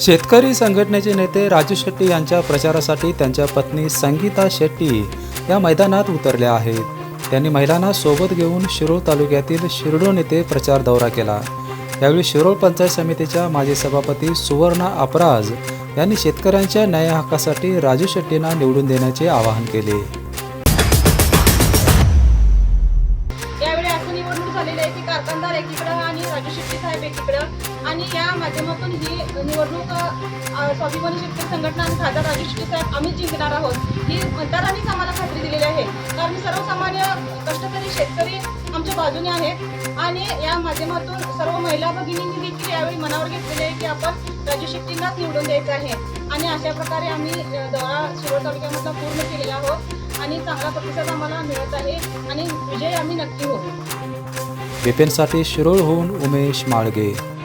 शेतकरी संघटनेचे नेते राजू शेट्टी यांच्या प्रचारासाठी त्यांच्या पत्नी संगीता शेट्टी या मैदानात उतरल्या आहेत. त्यांनी महिलांना सोबत घेऊन शिरोळ तालुक्यातील शिरडोन येथे प्रचार दौरा केला. यावेळी शिरोळ पंचायत समितीच्या माजी सभापती सुवर्णा अपराज यांनी शेतकऱ्यांच्या न्याय हक्कासाठी राजू शेट्टींना निवडून देण्याचे आवाहन केले. झालेलं आहे की कारखानदार एकीकडं आणि राजू शेट्टी साहेब एकीकडं. आणि या माध्यमातून ही निवडणूक स्वाभिमानी शेतकरी संघटना आणि खासदार राजू शेट्टी साहेब आम्ही जिंकणार आहोत. ही मतदारांनीच आम्हाला खात्री दिलेली आहे. कारण सर्वसामान्य कष्टकरी शेतकरी आमच्या बाजूने आहेत. आणि या माध्यमातून सर्व महिला भगिनींनी देखील यावेळी मनावर घेतलेले आहे की आपण राजू शेट्टींनाच निवडून द्यायचं आहे. आणि अशा प्रकारे आम्ही दौरा शिरोळ तालुक्यामधला पूर्ण केलेला आहोत. आणि चांगला प्रतिसाद आम्हाला मिळत आहे. आणि विजय आम्ही नक्की होऊ. बिपिनसाठी शिरोळहून उमेश माळगे.